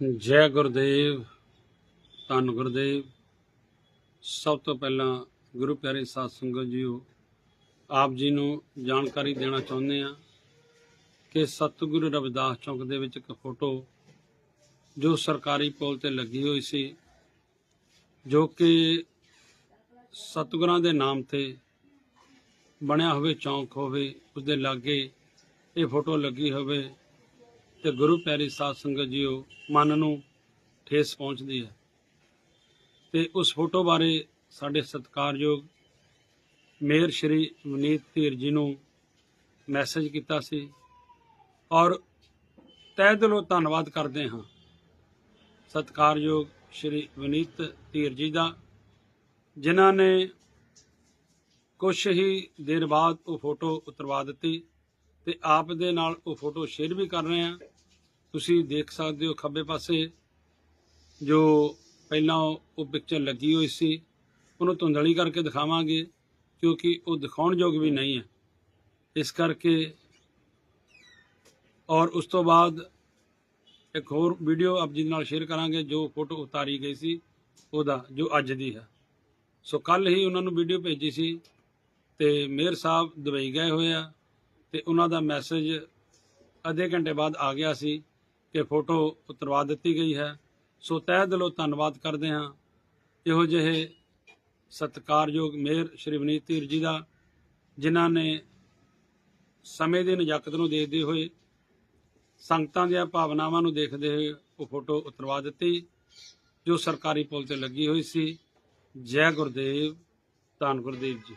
ਜੈ ਗੁਰਦੇਵ, ਧੰਨ ਗੁਰਦੇਵ। ਸਭ ਤੋਂ ਪਹਿਲਾਂ ਗੁਰੂ ਪਿਆਰੇ ਸਾਧ ਸੰਗਤ ਜੀਓ, ਆਪ ਜੀ ਨੂੰ ਜਾਣਕਾਰੀ ਦੇਣਾ ਚਾਹੁੰਦੇ ਆ ਕਿ ਸਤਿਗੁਰੂ ਰਵਿਦਾਸ ਚੌਂਕ ਦੇ ਵਿੱਚ ਇੱਕ ਫੋਟੋ ਜੋ ਸਰਕਾਰੀ ਪੋਲ ਤੇ ਲੱਗੀ ਹੋਈ ਸੀ, ਜੋ ਕਿ ਸਤਿਗੁਰਾਂ ਦੇ ਨਾਮ ਤੇ ਬਣਿਆ ਹੋਵੇ, ਚੌਂਕ ਹੋਵੇ ਉਸ ਦੇ ਲਾਗੇ ਇਹ ਫੋਟੋ ਲੱਗੀ ਹੋਵੇ। ਤੇ ਗੁਰੂ ਪਿਆਰੀ ਸਾਧ ਸੰਗਤ ਜੀਓ, ਮਨ ਨੂੰ ਠੇਸ ਪਹੁੰਚਦੀ ਹੈ। ਤੇ ਉਸ ਫੋਟੋ ਬਾਰੇ ਸਾਡੇ ਸਤਿਕਾਰਯੋਗ ਮੇਅਰ ਸ਼੍ਰੀ ਵਨੀਤ ਧੀਰ ਜੀ ਨੂੰ ਮੈਸੇਜ ਕੀਤਾ ਸੀ ਔਰ ਤਹਿ ਦਿਲੋਂ ਧੰਨਵਾਦ ਕਰਦੇ ਹਾਂ ਸਤਿਕਾਰਯੋਗ ਸ਼੍ਰੀ ਵਿਨੀਤ ਧੀਰ ਜੀ ਦਾ, ਜਿਨ੍ਹਾਂ ਨੇ ਕੁਝ ਹੀ ਦੇਰ ਬਾਅਦ ਉਹ ਫੋਟੋ ਉਤਰਵਾ ਦਿੱਤੀ। ਤੇ ਆਪ ਦੇ ਨਾਲ ਉਹ ਫੋਟੋ ਸ਼ੇਅਰ ਵੀ ਕਰ ਰਹੇ ਆ ਤੁਸੀਂ ਦੇਖ ਸਕਦੇ ਹੋ ਖੱਬੇ ਪਾਸੇ, ਜੋ ਪਹਿਲਾਂ ਉਹ ਪਿਕਚਰ ਲੱਗੀ ਹੋਈ ਸੀ, ਉਹਨੂੰ ਧੁੰਦਲੀ ਕਰਕੇ ਦਿਖਾਵਾਂਗੇ, ਕਿਉਂਕਿ ਉਹ ਦਿਖਾਉਣ ਯੋਗ ਵੀ ਨਹੀਂ ਹੈ। ਇਸ ਕਰਕੇ ਔਰ ਉਸ ਤੋਂ ਬਾਅਦ ਇੱਕ ਹੋਰ ਵੀਡੀਓ ਆਪ ਜੀ ਦੇ ਨਾਲ ਸ਼ੇਅਰ ਕਰਾਂਗੇ, ਜੋ ਫੋਟੋ ਉਤਾਰੀ ਗਈ ਸੀ, ਉਹਦਾ, ਜੋ ਅੱਜ ਦੀ ਹੈ। ਸੋ ਕੱਲ ਹੀ ਉਹਨਾਂ ਨੂੰ ਵੀਡੀਓ ਭੇਜੀ ਸੀ ਤੇ ਮੇਅਰ ਸਾਹਿਬ ਦੁਬਈ ਗਏ ਹੋਏ ਆ। ਤੇ ਉਹਨਾਂ ਦਾ ਮੈਸੇਜ ਅੱਧੇ ਘੰਟੇ ਬਾਅਦ ਆ ਗਿਆ ਸੀ ਕਿ ਫੋਟੋ ਉਤਰਵਾ ਦਿੱਤੀ ਗਈ ਹੈ। ਸੋ ਤਹਿ ਦਿਲੋਂ ਧੰਨਵਾਦ ਕਰਦੇ ਹਾਂ। ਇਹੋ ਜਿਹੇ ਸਤਿਕਾਰਯੋਗ ਮੇਅਰ ਸ਼੍ਰੀ ਵਿਨੀਤ ਧੀਰ ਜੀ ਦਾ, ਜਿਨ੍ਹਾਂ ਨੇ ਸਮੇਂ ਦੀ ਨਜਾਕਤ ਨੂੰ ਦੇਖਦੇ ਹੋਏ ਸੰਗਤਾਂ ਦੀਆਂ ਭਾਵਨਾਵਾਂ ਨੂੰ ਦੇਖਦੇ ਹੋਏ ਉਹ ਫੋਟੋ ਉਤਰਵਾ ਦਿੱਤੀ, ਜੋ ਸਰਕਾਰੀ ਪੁਲ ਤੇ ਲੱਗੀ ਹੋਈ ਸੀ। ਜੈ ਗੁਰਦੇਵ, ਧੰਨ ਗੁਰਦੇਵ ਜੀ।